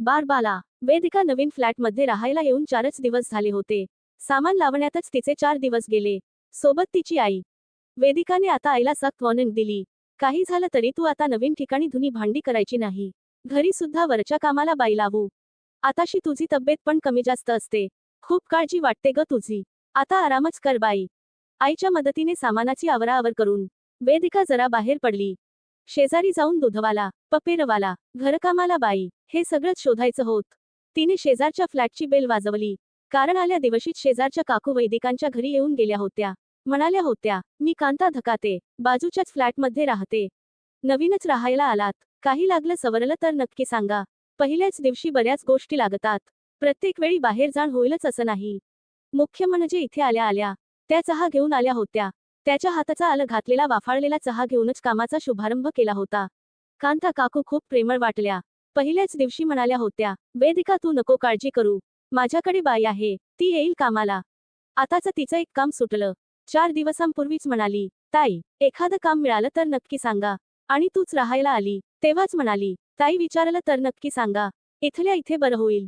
बारबाला वेदिका नवीन फ्लॅटमध्ये राहायला येऊन चारच दिवस झाले होते. सामान लावण्यातच तिचे चार दिवस गेले. सोबत तिची आई. वेदिकाने आता आईला सक्त वॉर्निंग दिली. काही झालं तरी तू आता नवीन ठिकाणी धुनी भांडी करायची नाही. घरी सुद्धा वरच्या कामाला बाई लावू. आताशी तुझी तब्येत पण कमी जास्त असते. खूप काळजी वाटते ग तुझी. आता आरामच कर बाई. आईच्या मदतीने सामानाची आवराआवर करून. वेदिका जरा बाहेर पडली. शेजारी जाऊन दुधवाला पपेरवाला घरकामाला बाई हे सगळंच शोधायचं होत. तिने शेजारच्या फ्लॅटची बेल वाजवली. कारण आल्या दिवशीच शेजारच्या काकू वैदिकांच्या घरी येऊन गेल्या होत्या. म्हणाल्या होत्या मी कांता धकाते बाजूच्याच फ्लॅटमध्ये राहते. नवीनच राहायला आलात. काही लागलं सवरलं तर नक्की सांगा. पहिल्याच दिवशी बऱ्याच गोष्टी लागतात. प्रत्येक वेळी बाहेर जाण होईलच असं नाही. मुख्य म्हणजे इथे आल्या आल्या त्या चहा घेऊन आल्या होत्या. त्याच्या हाताचा आलं घातलेला वाफाळलेला चहा घेऊनच कामाचा शुभारंभ केला होता. कांता काकू खूप प्रेमळ वाटल्या. पहिल्याच दिवशी म्हणाल्या होत्या वेदिका तू नको काळजी करू. माझ्याकडे बाई आहे. ती येईल कामाला. आताच तिचं एक काम सुटलं. चार दिवसांपूर्वीच म्हणाली ताई एखादं काम मिळालं तर नक्की सांगा. आणि तूच राहायला आली. तेव्हाच म्हणाली ताई विचारलं तर नक्की सांगा. इथल्या इथे बरं होईल.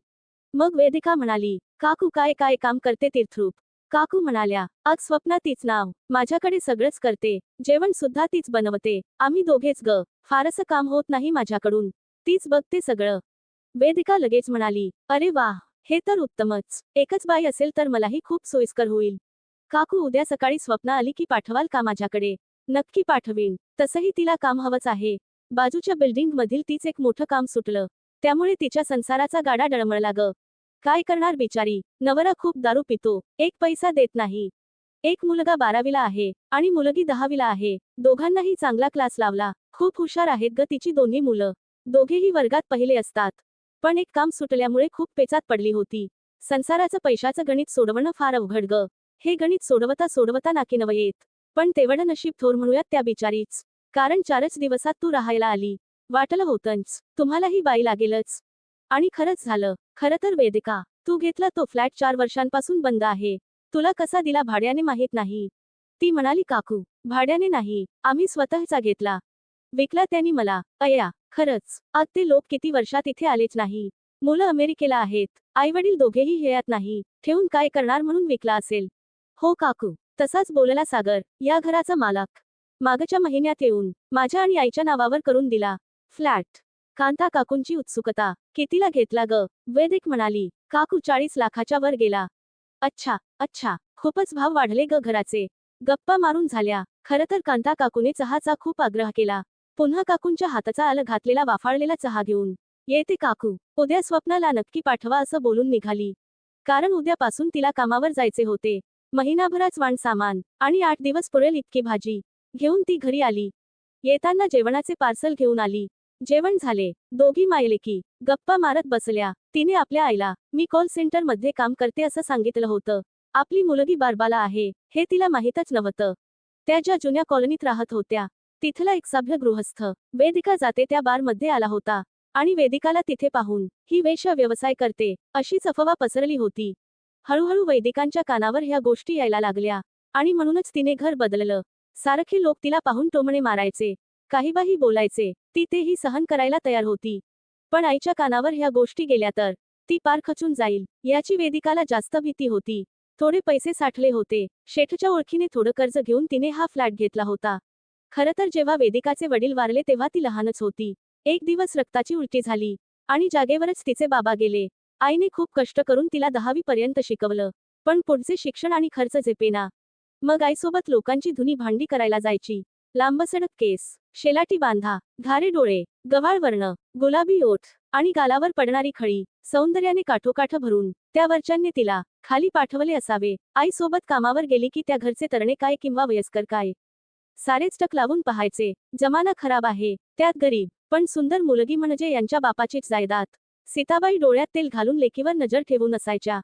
मग वेदिका म्हणाली काकू काय काय काम करते तीर्थरूप? काकू म्हणाल्या आज स्वप्ना तीच नाव. माझ्याकडे सगळंच करते. जेवण सुद्धा तीच बनवते. आम्ही दोघेच ग. फारसं काम होत नाही माझ्याकडून. तीच बघते सगळं. वेदिका लगेच म्हणाली अरे वाह हे तर उत्तमच. एकच बाई असेल तर मलाही खूप सोयीस्कर होईल. काकू उद्या सकाळी स्वप्ना आली की पाठवाल का माझ्याकडे? नक्की पाठवीन. तसंही तिला काम हवंच आहे. बाजूच्या बिल्डिंग मधील तीच एक मोठं काम सुटलं. त्यामुळे तिच्या संसाराचा गाडा डळमळला ग. काय करणार बिचारी? नवरा खूप दारू पितो. एक पैसा देत नाही. एक मुलगा बारावीला आहे आणि मुलगी दहावीला आहे. दोघांनाही चांगला क्लास लावला. खूप हुशार आहेत ग तिची दोन्ही मुलं. दोघेही वर्गात पहिले असतात. पण एक काम सुटल्यामुळे खूप पेचात पडली होती. संसाराचं पैशाचं गणित सोडवणं फार अवघड ग. हे गणित सोडवता सोडवता नाकी नव येत. पण तेवढं नशीब थोर म्हणूयात त्या बिचारीच. कारण चारच दिवसात तू राहायला आली. वाटलं होतंच. तुम्हालाही बाई लागेलच. आणि खरंच झालं. खरं तर वेदिका तू घेतला तो फ्लॅट चार वर्षांपासून बंद आहे. तुला कसा दिला भाड्याने माहीत नाही. ती म्हणाली काकू भाड्याने नाही. आम्ही स्वतःचा घेतला. विकला त्यांनी मला अया खरंच. आज ते लोक किती वर्षात इथे आलेच नाही. मुलं अमेरिकेला आहेत. आईवडील दोघेही हेयात नाही. ठेवून काय करणार म्हणून विकला असेल. हो काकू. तसाच बोलला सागर या घराचा मालक. मागच्या महिन्यात येऊन माझ्या आणि आईच्या नावावर करून दिला. फ्लॅट. कांता काकूंची उत्सुकता. कितीला घेतला ग? वैदिक म्हणाली. काकू चाळीस लाखाच्या वर गेला. अच्छा अच्छा. खूपच भाव वाढले ग घराचे. गप्पा मारून झाल्या. खरं तर कांता काकूने चहाचा खूप आग्रह केला. पुन्हा काकूंच्या हाताचा आलं घातलेला वाफाळलेला चहा घेऊन. येते काकू. उद्या स्वप्नाला नक्की पाठवा असं बोलून निघाली. कारण उद्यापासून तिला कामावर जायचे होते. महिनाभराच वाण सामान आणि आठ दिवस पुरेल इतकी भाजी. घेऊन ती घरी आली. येताना जेवणाचे पार्सल घेऊन आली. जेवण झाले. दोघी मायलेकी. गप्पा मारत बसल्या. तिने आपल्या आईला मी कॉल सेंटरमध्ये काम करते असं सांगितलं होतं. आपली मुलगी बारबाला आहे. हे तिला माहीतच नव्हतं. त्या ज्या जुन्या कॉलनीत राहत होत्या तिथला एक सभ्य गृहस्थ वेदिका जाते त्या बारमध्ये आला होता. आणि वेदिकाला तिथे पाहून ही वेश व्यवसाय करते. अशी चफवा पसरली होती. हळूहळू वैदिकांच्या कानावर ह्या गोष्टी यायला लागल्या. आणि म्हणूनच तिने घर बदललं. सारखे लोक तिला पाहून टोमणे मारायचे. काहीबाही बोलायचे ती तेही सहन करायला तयार होती. पण आईच्या कानावर ह्या गोष्टी गेल्या तर ती पार खचून जाईल याची वेदिकाला जास्त भीती होती. थोडे पैसे साठले होते शेठच्या ओळखीने थोडं कर्ज घेऊन तिने हा फ्लॅट घेतला होता. खरं तर जेव्हा वेदिकाचे वडील वारले तेव्हा ती लहानच होती. एक दिवस रक्ताची उलटी झाली आणि जागेवरच तिचे बाबा गेले. आईने खूप कष्ट करून तिला दहावी पर्यंत शिकवलं पण पुढचे शिक्षण आणि खर्च झेपेना. मग आईसोबत लोकांची धुनी भांडी करायला जायची. लांबसडक केस. शेलाटी बांधा घारे डोळे गव्हाळ वर्ण गुलाबी ओठ आणि गालावर पडणारी खळी सौंदर्याने काठोकाठ भरून त्या वरच्यांनी तिला खाली पाठवले असावे. आई सोबत कामावर गेली की त्या घरचे तरणे काय किंवा वयस्कर काय? सारेच टक लावून पाहायचे. जमाना खराब आहे. त्यात गरीब पण सुंदर मुलगी म्हणजे यांच्या बापाचीच जायदाद. सीताबाई डोळ्यात तेल घालून लेकीवर नजर ठेवून असायच्या.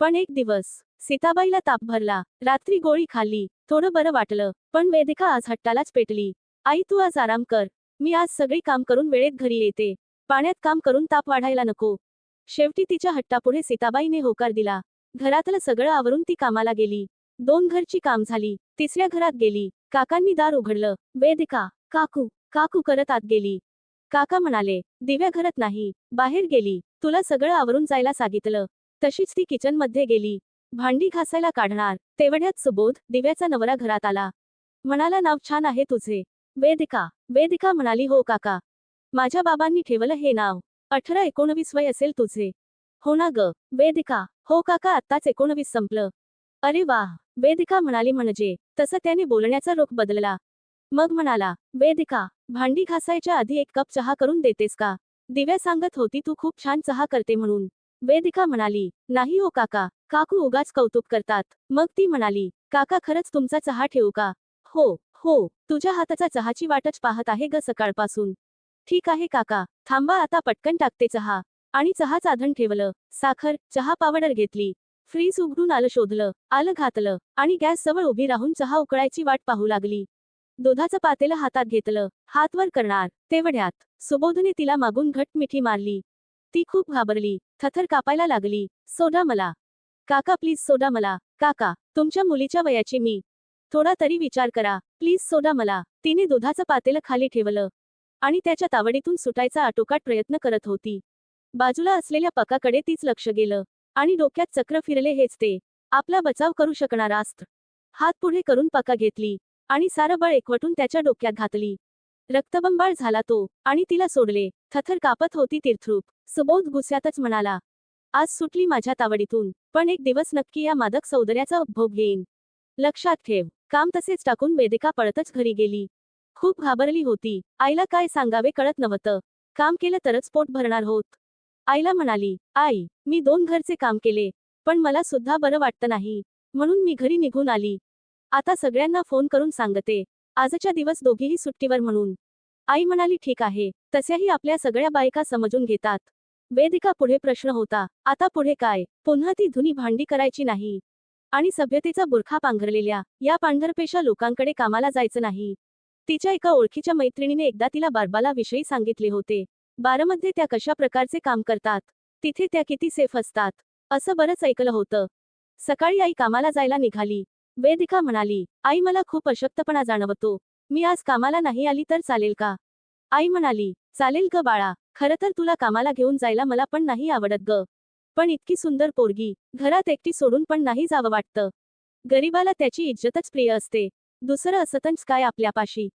पण एक दिवस सीताबाईला ताप भरला. रात्री गोळी खाल्ली थोडं बरं वाटलं पण वेदिका आज हट्टालाच पेटली. आई तू आज आराम कर. मी आज सगळी काम करून वेळेत घरी येते. पाण्यात काम करून ताप वाढायला नको. शेवटी तिच्या हट्टापुढे सीताबाईने होकार दिला. घरातलं सगळं आवरून ती कामाला गेली. दोन घरची काम झाली. तिसऱ्या घरात गेली. काकांनी दार उघडलं. वेदिका काकू काकू करत आत गेली. काका म्हणाले दिव्या घरात नाही. बाहेर गेली. तुला सगळं आवरून जायला सांगितलं. तशीच ती किचनमध्ये गेली. भांडी घासायला काढणार. तेवढ्यात सुबोध दिव्याचा नवरा घरात आला. म्हणाला नाव छान आहे तुझे. वेदिका वेदिका म्हणाली हो काका. माझ्या बाबांनी ठेवलं हे नाव. अठरा एकोणवीस वय असेल तुझे. हो ना ग. वेदिका. हो काका आत्ताच एकोणवीस संपलं. अरे वा. वेदिका म्हणाली म्हणजे तसं त्याने बोलण्याचा रोख बदलला. मग म्हणाला वेदिका भांडी घासायच्या आधी एक कप चहा करून देतेस का? दिव्या सांगत होती तू खूप छान चहा करते म्हणून. वेदिका म्हणाली नाही हो काका. काकू उगाच कौतुक करतात. मग ती म्हणाली काका खरंच तुमचा चहा ठेवू का? हो. हो तुझ्या हाताचा चहाची वाटच पाहत आहे ग सकाळपासून. ठीक आहे काका थांबा आता पटकन टाकते चहा. आणि चहा चाधण ठेवलं. साखर चहा पावडर घेतली. फ्रीज उघडून आलं शोधलं आलं घातलं आणि गॅस जवळ उभी राहून चहा उकळायची वाट पाहू लागली. दुधाचं पातेलं हातात घेतलं. हात वर करणार तेवढ्यात सुबोधने तिला मागून घट मिठी मारली. ती खूप घाबरली थथर कापायला लागली. सोडा मला. काका प्लीज सोडा मला. काका तुमच्या मुलीच्या वयाची मी. थोडा तरी विचार करा. प्लीज सोडा मला. तिने दुधाचं पातेलं खाली ठेवलं आणि त्याच्या तावडीतून सुटायचा आटोकाट प्रयत्न करत होती. बाजूला असलेल्या पकाकडे तीच लक्ष गेलं आणि डोक्यात चक्र फिरले हेच ते. आपला बचाव करू शकणारा अस्त्र हात पुढे करून पका घेतली आणि सारं बळ एकवटून त्याच्या डोक्यात घातली. रक्तबंबाळ झाला तो आणि तिला सोडले. थथर कापत होती तीर्थरूप. सुबोध गुस्यातच म्हणाला आज सुटली माझ्या तावडीतून पण एक दिवस नक्की या मादक सौंदर्याचा उपभोग घेईन. लक्षात ठेव. काम तसेच टाकून वेदिका पळतच घरी गेली. खूप घाबरली होती. आईला काय सांगावे कळत नव्हतं. काम केलं तरच पोट भरणार होत. आईला म्हणाली आई मी दोन घरचे काम केले पण मला सुद्धा बरं वाटतं नाही. म्हणून मी घरी निघून आली. आता सगळ्यांना फोन करून सांगते. आजच्या दिवस दोघीही सुट्टीवर म्हणून. आई म्हणाली ठीक आहे. तस्याही आपल्या सगळ्या बायका समजून घेतात. वेदिका पुढे प्रश्न होता आता पुढे काय? पुन्हा ती धुनी भांडी करायची नाही. आणि सभ्यतेचा बुरखा पांघरलेल्या या पांढरपेशा लोकांकडे कामाला जायचं नाही. तिच्या एका ओळखीच्या मैत्रिणीने एकदा तिला बारबाला विषयी सांगितले होते. बारामध्ये त्या कशा प्रकारचे काम करतात? तिथे त्या किती सेफ असतात? असं बरंच ऐकलं होतं. सकाळी आई कामाला जायला निघाली. वेदिका म्हणाली आई मला खूप अशक्तपणा जाणवतो. मी आज कामाला नाही आली तर चालेल का? आई म्हणाली चालेल ग बाळा. खरं तर तुला कामाला घेऊन जायला मला पण नाही आवडत ग. पण इतकी सुंदर पोरगी घरात एकटी सोडून पण नाही जावं वाटतं. गरीबाला त्याची इज्जतच प्रिय असते. दुसरं असतंच काय आपल्यापाशी.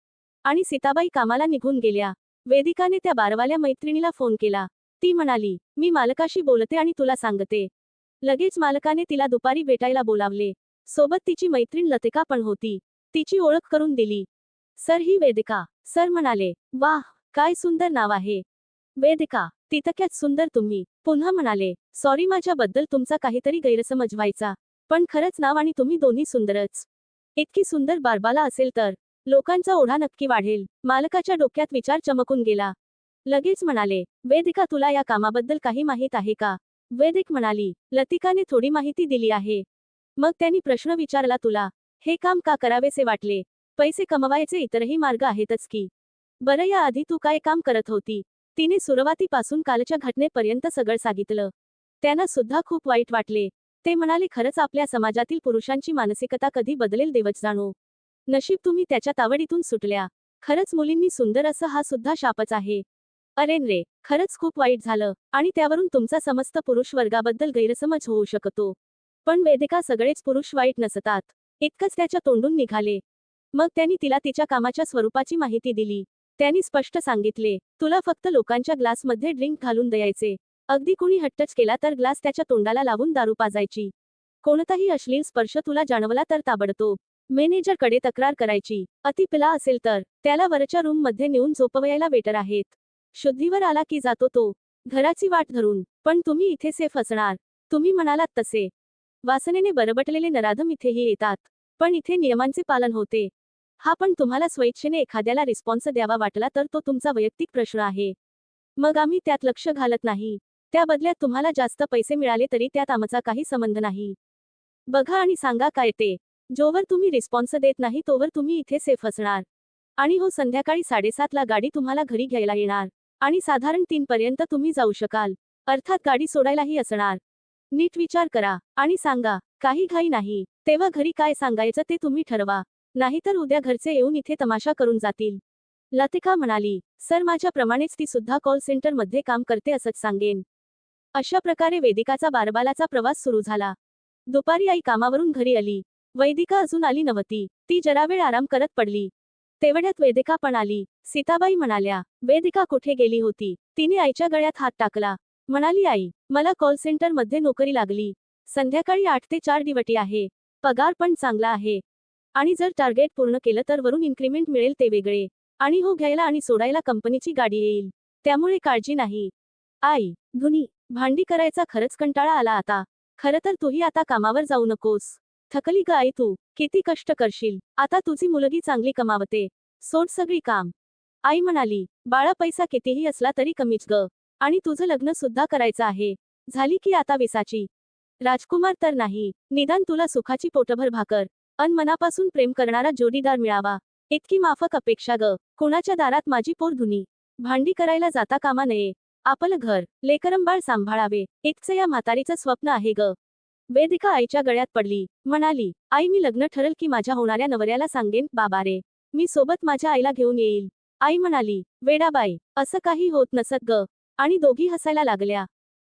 आणि सीताबाई कामाला निघून गेल्या. वेदिकाने त्या बारवाल्या मैत्रिणीला फोन केला. ती म्हणाली मी मालकाशी बोलते आणि तुला सांगते. लगेच मालकाने तिला दुपारी भेटायला बोलावले. सोबत तिची मैत्रीण लतिका पण होती. तिची ओळख करून दिली. सर ही वेदिका. सर म्हणाले वाह काय सुंदर नाव आहे. वेदिका तितक्यात सुंदर तुम्ही. पुन्हा म्हणाले सॉरी माझ्याबद्दल तुमचा काहीतरी गैरसमज व्हायचा पण खरंच नाव आणि तुम्ही दोन्ही सुंदरच. इतकी सुंदर बारबाला असेल तर लोकांचा ओढा नक्की वाढेल. मालकाच्या डोक्यात विचार चमकून गेला. लगेच म्हणाले वेदिका तुला या कामाबद्दल काही माहीत आहे का? वेदिक म्हणाली लतिकाने थोडी माहिती दिली आहे. मग त्यांनी प्रश्न विचारला तुला हे काम का करावेसे वाटले? पैसे कमवायचे इतरही मार्ग आहेतच की. बरं या आधी तू काय काम करत होती? तिने सुरुवातीपासून कालच्या घटनेपर्यंत सगळं सांगितलं. त्यांना सुद्धा खूप वाईट वाटले. ते म्हणाले खरंच आपल्या समाजातील पुरुषांची मानसिकता कधी बदलेल देवच जाणो. नशीब तुम्ही त्याच्या तावडीतून सुटल्या. खरंच मुलींनी सुंदर असं हा सुद्धा शापच आहे. अरेन रे खरंच खूप वाईट झालं. आणि त्यावरून तुमचा समस्त पुरुष वर्गाबद्दल गैरसमज होऊ शकतो. पण वेदिका सगळेच पुरुष वाईट नसतात. इतकंच त्याच्या तोंडून निघाले. मग त्यांनी तिला तिच्या कामाच्या स्वरूपाची माहिती दिली. त्यांनी स्पष्ट सांगितले तुला फक्त लोकांच्या ग्लासमध्ये ड्रिंक घालून द्यायचे. अगदी कुणी हट्टच केला तर ग्लास त्याच्या तोंडाला लावून दारू पाजायची. कोणताही अश्लील स्पर्श तुला जाणवला तर ताबडतोब. मॅनेजरकडे तक्रार करायची. अति पिला असेल तर. त्याला वरच्या रूममध्ये नेऊन झोपवयाला वेटर आहेत. शुद्धीवर आला की जातो तो. घराची वाट धरून. पण तुम्ही इथे सेफ असणार. तुम्ही म्हणालात तसे. वासनेने बरबटलेले नराधम इथेही येतात. पण इथे नियमांचे पालन होते. हा पण तुम्हाला स्वेच्छेने एखाद्याला रिस्पॉन्स द्यावा वाटला तर तो तुमचा वैयक्तिक प्रश्न आहे. मग आम्ही त्यात लक्ष घालत नाही. त्या बदल्यात तुम्हाला जास्त पैसे मिळाले तरी त्यात आमचा काही संबंध नाही. बघा आणि सांगा काय ते. जोवर तुम्ही रिस्पॉन्स देत नाही तोवर तुम्ही इथे सेफ असणार. आणि हो संध्याकाळी साडेसातला गाडी तुम्हाला घरी घ्यायला येणार. आणि साधारण तीन पर्यंत तुम्ही जाऊ शकाल. अर्थात गाडी सोडायलाही असणार. नीट विचार करा आणि सांगा काही घाई नाही. तेव्हा घरी काय सांगायचं ते तुम्ही ठरवा. नाहीतर उद्या घरचे येऊन इथे तमाशा करून जातील. लतिका म्हणाली सर माझ्याप्रमाणेच ती सुद्धा कॉल सेंटरमध्ये काम करते असंच सांगेन. अशा प्रकारे वेदिकाचा बारबालाचा प्रवास सुरू झाला. दुपारी आई कामावरून घरी आली. वैदिका अजून आली नव्हती. ती जरावेळ आराम करत पडली. तेवढ्यात वेदिका पण आली. सीताबाई म्हणाल्या वेदिका कुठे गेली होती? तिने आईच्या गळ्यात हात टाकला. म्हणाली आई मला कॉल सेंटरमध्ये नोकरी लागली. संध्याकाळी आठ ते चार दिवटी आहे. पगार पण चांगला आहे. आणि जर टार्गेट पूर्ण केलं तर वरून इन्क्रीमेंट मिळेल ते वेगळे. आणि हो घ्यायला आणि सोडायला कंपनीची गाडी येईल. त्यामुळे काळजी नाही. आई धुनी भांडी करायचा खरंच कंटाळा आला आता. खरं तर तूही आता कामावर जाऊ नकोस. थकली ग आई तू. किती कष्ट करशील. आता तुझी मुलगी चांगली कमावते. सोड सगळी काम. आई म्हणाली बाळा पैसा कितीही असला तरी कमीच ग. आणि तुझं लग्न सुद्धा करायचं आहे. झाली की आता विसाची? राजकुमार तर नाही. निदान तुला सुखाची पोटभर भाकर. अन मनापासून प्रेम करणारा जोडीदार मिळावा. इतकी माफक अपेक्षा ग. कोणाच्या दारात माझी पोर धुनी भांडी करायला जाता कामा नये. आपलं घर लेकरंबाळ सांभाळावे इतकं या म्हातारीचं स्वप्न आहे ग. वेदिका आईच्या गळ्यात पडली म्हणाली आई मी लग्न ठरल की माझ्या होणाऱ्या नवऱ्याला सांगेन बाबा रे मी सोबत माझ्या आईला घेऊन येईल. आई म्हणाली वेडाबाई असं काही होत नसत ग. आणि दोघी हसायला लागल्या.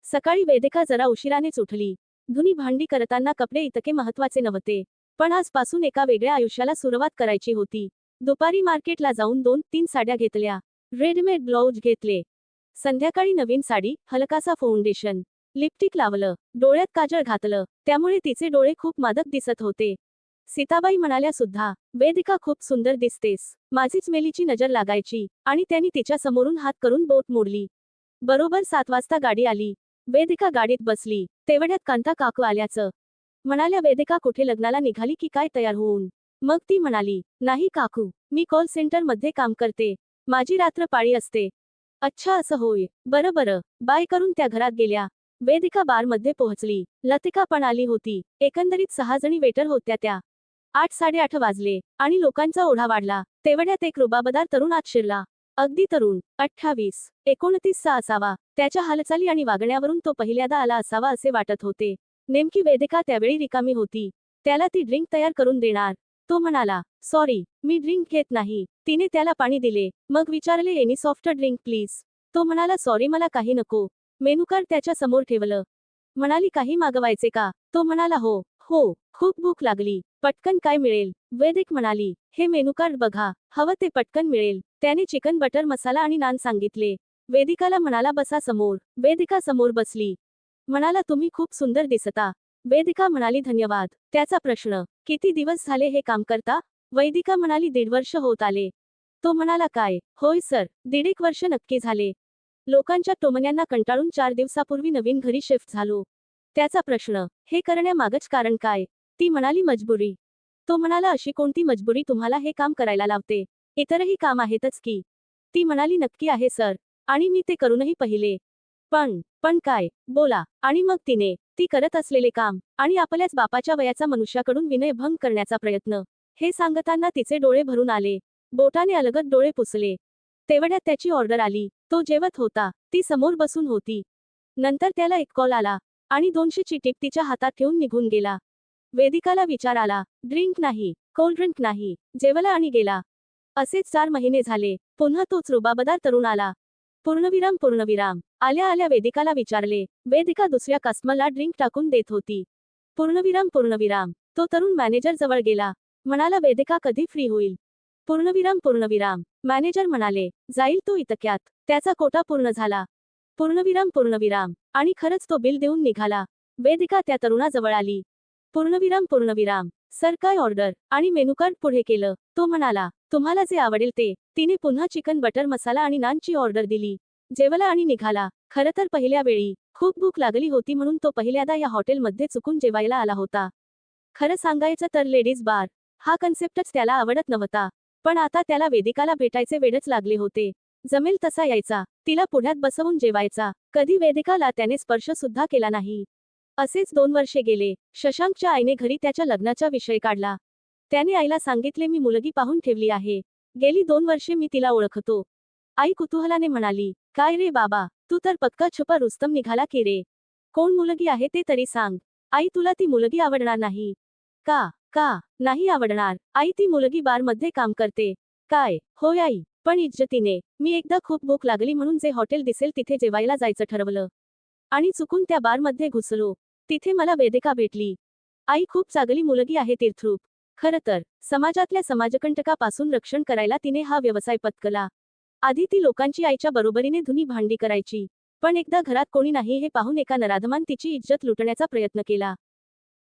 सकाळी वेदिका जरा उशिरानेच उठली. धुनी भांडी करताना कपडे इतके महत्त्वाचे नव्हते पण आजपासून एका वेगळ्या आयुष्याला सुरुवात करायची होती. दुपारी मार्केटला जाऊन दोन तीन साड्या घेतल्या. रेडीमेड ब्लाऊज घेतले. संध्याकाळी नवीन साडी हलकासा फाउंडेशन लिपटिक लावलं डोळ्यात काजळ घातलं त्यामुळे तिचे डोळे खूप मादक दिसत होते. सीताबाई म्हणाल्या सुद्धा वेदिका खूप सुंदर दिसतेस. माझीच मेलीची नजर लागायची आणि त्यांनी तिच्या समोरून हात करून बोट मोडली. बरोबर सात वाजता गाडी आली. वेदिका गाडीत बसली. तेवढ्यात कांता काकू आल्याचं. म्हणाल्या वेदिका कुठे लग्नाला निघाली की काय तयार होऊन? मग ती म्हणाली नाही काकू मी कॉल सेंटरमध्ये काम करते. माझी रात्र पाळी असते. अच्छा असं होय. बरं बरं. बाय करून त्या घरात गेल्या. वेदिका बारमध्ये पोहोचली. लतिका पण आली होती. एकंदरीत सहा जणी वेटर होत्या त्या. आठ साडेआठ वाजले आणि लोकांचा ओढा वाढला. तेवढ्यात एक रुबाबदार तरुण आत शिरला. अगदी तरुण. अठ्ठावीस एकोणतीसचा असावा. त्याच्या हालचाली आणि वागण्यावरून तो पहिल्यांदा आला असावा असे वाटत होते. नेमकी वेदिका त्यावेळी रिकामी होती. त्याला ती ड्रिंक तयार करून देणार. तो म्हणाला सॉरी मी ड्रिंक घेत नाही. तिने त्याला पाणी दिले. मग विचारले एनी सॉफ्ट ड्रिंक प्लीज. तो म्हणाला सॉरी मला काही नको. मेनू कार्ड त्याच्यासमोर ठेवलं. म्हणाली काही मागवायचे का? तो म्हणाला हो. हो. खूप भूक लागली. पटकन काय मिळेल? वैदिक म्हणाली हे मेनू कार्ड बघा. हवं ते पटकन मिळेल. त्याने चिकन बटर मसाला आणि नान सांगितले. वेदिकाला म्हणाला बसा समोर. वेदिका समोर बसली. म्हणाला तुम्ही खूप सुंदर दिसता. वेदिका म्हणाली धन्यवाद. त्याचा प्रश्न किती दिवस झाले हे काम करता? वैदिका म्हणाली दीड वर्ष होत आले. तो म्हणाला काय? होय सर. दीड एक वर्ष नक्की झाले. लोकांच्या टोमण्यांना कंटाळून चार दिवसापूर्वी नवीन घरी शिफ्ट झालो. त्याचा प्रश्न हे करण्यामागच कारण काय? ती म्हणाली मजबुरी. तो म्हणाला अशी कोणती मजबुरी तुम्हाला हे काम करायला लावते? इतरही काम आहेतच की. ती म्हणाली नक्की आहे सर. आणि मी ते करूनही पाहिले. पण पण काय? बोला. आणि मग तिने ती करत असलेले काम आणि आपल्याच बापाच्या वयाचा मनुष्याकडून विनयभंग करण्याचा प्रयत्न हे सांगताना तिचे डोळे भरून आले. बोटाने अलगद डोळे पुसले. तेवढ्यात त्याची ऑर्डर आली. तो जेवत होता. ती समोर बसून होती. नंतर त्याला एक कॉल आला आणि दोनशेची टिप तिच्या हातात ठेवून निघून गेला. वेदिकाला विचार आला. ड्रिंक नाही. कोल्ड ड्रिंक नाही. जेवला आणि गेला. असेच चार महिने झाले. पुन्हा तोच रुबाबदार तरुण आला. पूर्णविराम पूर्णविराम. आल्या आल्या वेदिकाला विचारले. वेदिका दुसऱ्या कस्टमरला ड्रिंक टाकून देत होती. पूर्णविराम पूर्णविराम. तो तरुण मॅनेजर जवळ गेला. म्हणाला वेदिका कधी फ्री होईल? पूर्णविराम पूर्णविराम. मॅनेजर म्हणाले जाईल तो इतक्यात. त्याचा कोटा पूर्ण झाला. पूर्णविराम पूर्णविराम. आणि खरंच तो बिल देऊन निघाला. वेदिका त्या तरुणाजवळ आली. पूर्णविराम पूर्णविराम. सर काय ऑर्डर? आणि मेनू कार्ड पुढे केलं. तो म्हणाला तुम्हाला जे आवडेल ते. तिने पुन्हा चिकन बटर मसाला आणि नानची ऑर्डर दिली. जेवला आणि निघाला. खरं तर पहिल्या वेळी खूप भूक लागली होती म्हणून तो पहिल्यांदा या हॉटेलमध्ये चुकून जेवायला आला होता. खरं सांगायचं तर लेडीज बार हा कन्सेप्टच त्याला आवडत नव्हता. पण आता त्याला वेदिकाला भेटायचे वेडच लागले होते. जमेल तसा यायचा. तिला पुढ्यात बसवून जेवायचा. कधी वेदिकाला त्याने स्पर्श सुद्धा केला नाही. असेच दोन वर्षे गेले. शशांकच्या आईने घरी त्याच्या लग्नाचा विषय काढला. त्याने आईला सांगितले मी मुलगी पाहून ठेवली आहे. गेली दोन वर्षे मी तिला ओळखतो. आई कुतूहलाने म्हणाली काय रे बाबा? तू तर पक्का छुपा रुस्तम निघाला की रे. कोण मुलगी आहे ते तरी सांग. आई तुला ती मुलगी आवडणार नाही. का? का? नाही आवडणार. आई ती मुलगी बारमध्ये काम करते. काय? होय आई. पण इज्जतीने. मी एकदा खूप भूक लागली म्हणून जे हॉटेल दिसेल तिथे जेवायला जायचं ठरवलं. आणि चुकून त्या बारमध्ये घुसलो. तिथे मला वेदिका भेटली. आई खूप चांगली मुलगी आहे तीर्थरूप. खरं तर समाजातल्या समाजकंटकापासून रक्षण करायला तिने हा व्यवसाय पत्कला आधी ती लोकांची आईच्या बरोबरीने धुनी भांडी करायची. पण एकदा घरात कोणी नाही हे पाहून एका नराधमान तिची इज्जत लुटण्याचा प्रयत्न केला.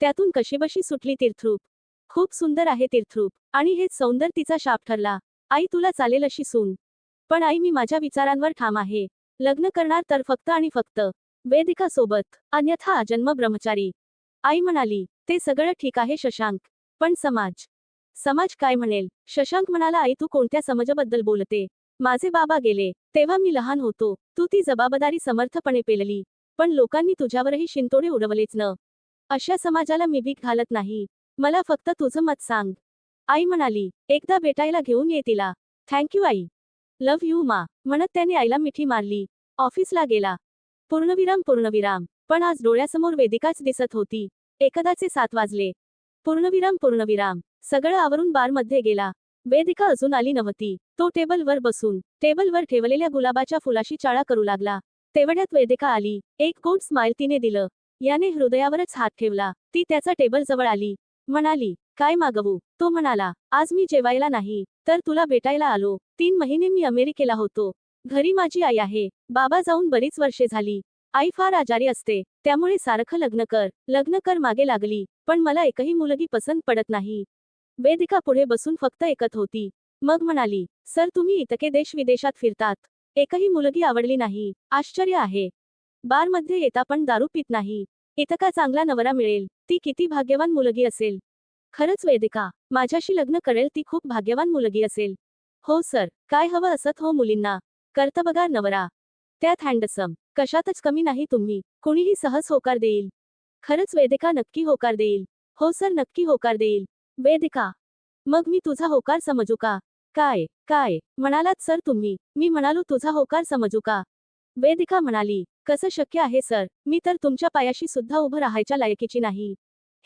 त्यातून कशीबशी सुटली तीर्थरूप. खूप सुंदर आहे तीर्थरूप. आणि हेच सौंदर तिचा शाप ठरला. आई तुला चालेल अशी सून. पण आई मी माझ्या विचारांवर ठाम आहे. लग्न करणार तर फक्त आणि फक्त वेदिका सोबत. अन्यथा अजन्म ब्रह्मचारी. आई म्हणाली ते सगळं ठीक आहे शशांक. पण समाज? समाज काय म्हणेल? शशांक म्हणाला आई तू कोणत्या समाजाबद्दल बोलते? माझे बाबा गेले. तेव्हा मी लहान होतो. तू ती जबाबदारी समर्थपणे पेलली. पण लोकांनी तुझ्यावरही शिंतोडे उडवलेच न. अशा समाजाला मी भीक घालत नाही. मला फक्त तुझं मत सांग. आई म्हणाली एकदा भेटायला घेऊन ये तिला. Thank you I. लव्ह यू मा. म्हणत त्याने आईला मिठी मारली. ऑफिसला गेला. पूर्णविराम पूर्णविराम. पण आज डोळ्यासमोर वेदिकाच दिसत होती. एकदाचे सात वाजले. पूर्णविराम पूर्णविराम. सगळं आवरून बारमध्ये गेला. वेदिका अजून आली नव्हती. तो टेबलवर बसून टेबलवर ठेवलेल्या गुलाबाच्या फुलाशी चाळा करू लागला. तेवढ्यात वेदिका आली. एक गोड स्माइल तिने दिलं. याने हृदयावरच हात ठेवला. ती त्याचा टेबल जवळ आली. म्हणाली काय मागवू? तो म्हणाला आज मी जेवायला नाही तर तुला भेटायला आलो. तीन महिने मी अमेरिकेला होतो. घरी माझी आई आहे. बाबा जाऊन बरीच वर्षे झाली. आई फार आजारी असते. त्यामुळे सारखं लग्न कर. लग्न कर मागे लागली. पण मला एकही मुलगी पसंत पडत नाही. वेदिका पुढे बसून फक्त ऐकत होती. मग म्हणाली सर तुम्ही इतके देश विदेशात फिरतात. एकही मुलगी आवडली नाही. आश्चर्य आहे. बारमध्ये येता पण दारू पित नाही. इतका चांगला नवरा मिळेल? ती किती भाग्यवान मुलगी असेल? खरंच वेदिका माझ्याशी लग्न करेल ती खूप भाग्यवान मुलगी असेल. हो सर. काय हवं असत हो मुलींना? कर्तबगार नवरा. त्यात हँडसम. कशातच कमी नाही तुम्ही. कुणीही सहज होकार देईल. खरंच वेदिका नक्की होकार देईल. हो सर नक्की होकार देईल. वेदिका. मग मी तुझा होकार समजू का? काय? काय? म्हणालात सर तुम्ही. मी म्हणालो तुझा होकार समजू का? वेदिका म्हणाली कसं शक्य आहे सर? मी तर तुमच्या पायाशी सुद्धा उभं राहायच्या लायकीची नाही.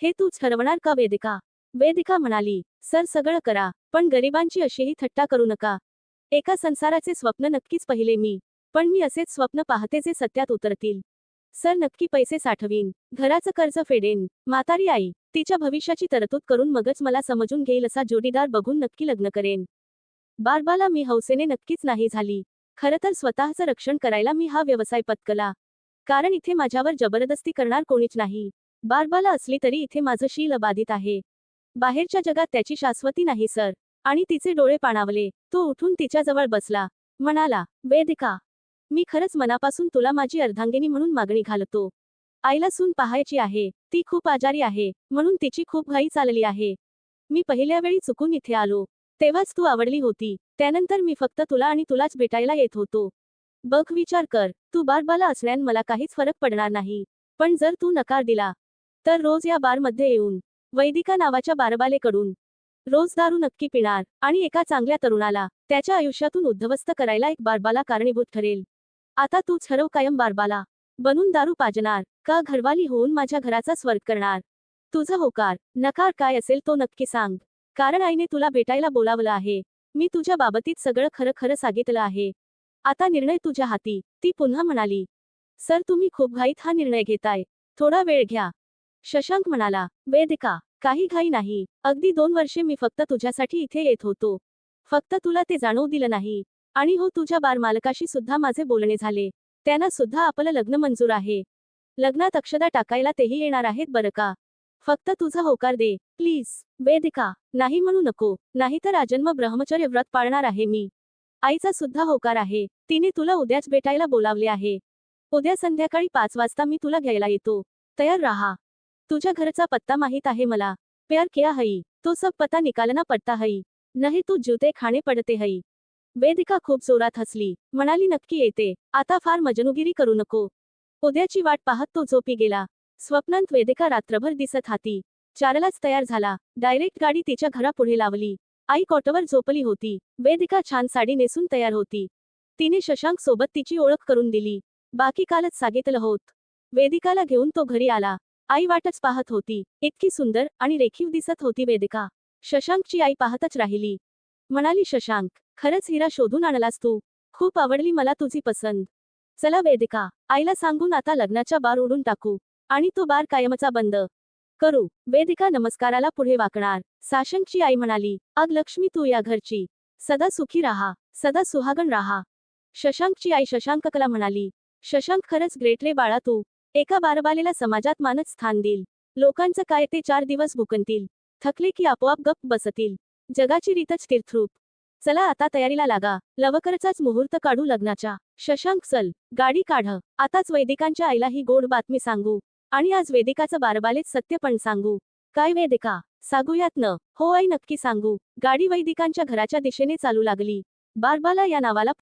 हे तूच ठरवणार का वेदिका? वेदिका म्हणाली सर सगळं करा पण गरिबांची अशीही थट्टा करू नका. एका संसाराचे स्वप्न नक्कीच पाहिले मी पण मी असेच स्वप्न पाहते जे सत्यात उतरतील. सर नक्की पैसे साठवीन घराचं कर्ज फेडेन. म्हातारी आई तिच्या भविष्याची तरतूद करून मगच मला समजून घेईल असा जोडीदार बघून नक्की लग्न करेन. बारबाला मी हौसेने नक्कीच नाही झाली. खरं तर स्वतःचं रक्षण करायला मी हा व्यवसाय पत्कला कारण इथे माझ्यावर जबरदस्ती करणार कोणीच नाही. बारबाला असली तरी इथे माझं शील अबाधित आहे. बाहेरच्या जगात त्याची शाश्वती नाही सर. आणि तिचे डोळे पाणावले. तो उठून तिच्याजवळ बसला. म्हणाला वेदिका मी खरंच मनापासून तुला माझी अर्धांगिनी म्हणून मागणी घालतो. आईला सून पाहायची आहे. ती खूप आजारी आहे. म्हणून तिची खूप घाई चालली आहे. मी पहिल्या वेळी चुकून इथे आलो. तेव्हाच तू आवडली होती. त्यानंतर मी फक्त तुला आणि तुलाच भेटायला येत होतो. बघ विचार कर. तू बारबाला असण्यान मला काहीच फरक पडणार नाही. पण जर तू नकार दिला तर रोज या बारमध्ये येऊन वैदिका नावाच्या बारबालेकडून रोज दारू नक्की पिणार आणि एका चांगल्या तरुणाला त्याच्या आयुष्यातून उद्ध्वस्त करायला एक बारबाला कारणीभूत ठरेल. आता तूच ठरव कायम बारबाला. बनून दारू पाजणार का घरवाली होऊन माझ्या घराचा स्वर्ग करणार? तुझा होकार नकार काय असेल तो नक्की सांग. कारण आईने तुला भेटायला बोलावलं आहे. मी तुझ्या बाबतीत सगळं खरं खरं सांगितलं आहे. आता निर्णय तुझ्या हाती. ती पुन्हा म्हणाली. सर तुम्ही खूप घाईत हा निर्णय घेताय. थोडा वेळ घ्या. शशांक म्हणाला. वेदिका काही घाई नाही. अगदी दोन वर्षे मी फक्त तुझ्यासाठी इथे येत होतो. फक्त तुला ते जाणवू दिलं नाही. आणि हो तुझ्या बार मालकाशी सुद्धा माझे बोलणे झाले. त्यांना सुद्धा आपलं लग्न मंजूर आहे. लग्नात अक्षदा टाकायला तेही येणार आहेत बरं का? फक्त तुझा होकार दे. प्लीज वेदिका नाही म्हणू नको. नाही तर आजन्म ब्रह्मचर्य व्रत पाळणार आहे मी. आईचा सुद्धा होकार आहे. तिने तुला उद्याच भेटायला बोलावले आहे. उद्या संध्याकाळी पाच वाजता मी तुला घ्यायला येतो. तयार राहा. तुझ्या घरचा पत्ता माहीत आहे मला. प्यार किया हई तो सब पता निकालना पडता हई नाही तू जूते खाणे पडते हई वेदिका खूप जोरात हसली. म्हणाली नक्की येते. आता फार मजनुगिरी करू नको. उद्याची वाट पाहत तो झोपी गेला. स्वप्नांत वेदिका रात्रभर दिसत हाती. चारलाच तयार झाला. डायरेक्ट गाडी तिच्या घरापुढे लावली. आई कॉटवर झोपली होती. वेदिका छान साडी नेसून तयार होती. तिने शशांक सोबत तिची ओळख करून दिली. बाकी कालच सांगितलं होत. वेदिकाला घेऊन तो घरी आला. आई वाटच पाहत होती. इतकी सुंदर आणि रेखीव दिसत होती वेदिका. शशांकची आई पाहतच राहिली. म्हणाली शशांक खरंच हिरा शोधून आणलास तू. खूप आवडली मला तुझी पसंत. चला वेदिका आईला सांगून आता लग्नाच्या बार उडून टाकू. आणि तो बार कायमचा बंद. करू. वेदिका नमस्काराला पुढे वाकणार. साशंकची आई म्हणाली अग लक्ष्मी तू या घरची. सदा सुखी राहा. सदा सुहागण राहा. शशांकची आई शशांककला म्हणाली शशांक खरंच ग्रेट रे बाळा तू. एका बारबालेला समाजात मानत स्थान देईल. लोकांचं काय ते चार दिवस भुकंतील. थकले की आपोआप गप्प बसतील. जगाची रीतच तीर्थरूप. चला आता तयारीला लागा. लवकरचाच मुहूर्त काढू लग्नाच्या. शशांक चल. गाडी काढ. आताच वैदिकांच्या आईला ही गोड बातमी सांगू. आणि आज वेदिकाचं बारबालेच सत्य पण सांगू. काय वेदिका? सांगूयात न. हो आई नक्की सांगू. गाडी वैदिकांच्या घराच्या दिशेने चालू लागली. बारबाला या नावाला